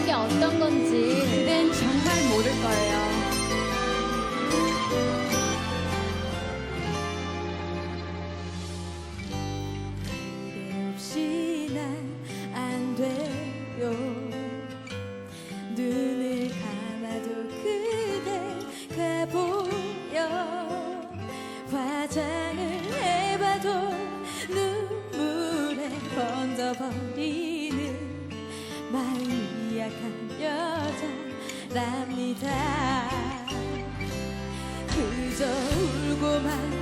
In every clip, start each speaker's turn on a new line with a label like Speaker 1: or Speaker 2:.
Speaker 1: 사는 게 어떤 건지. 그댄 정말 모를 거예요.
Speaker 2: 화장을 해봐도 눈물에 번져버린 착한 여자랍니다. 그저 울고만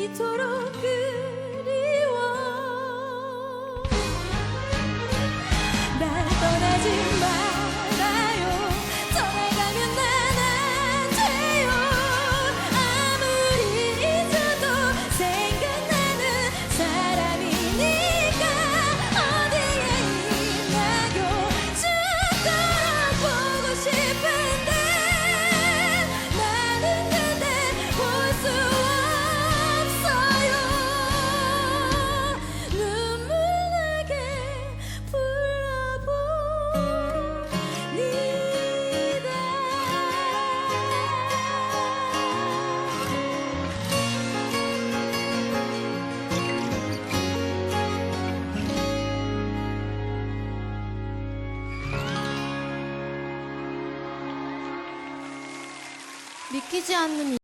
Speaker 2: 이토록 그리워. 날 떠나지 말아요. 떠나가면 날
Speaker 1: 믿기지 않는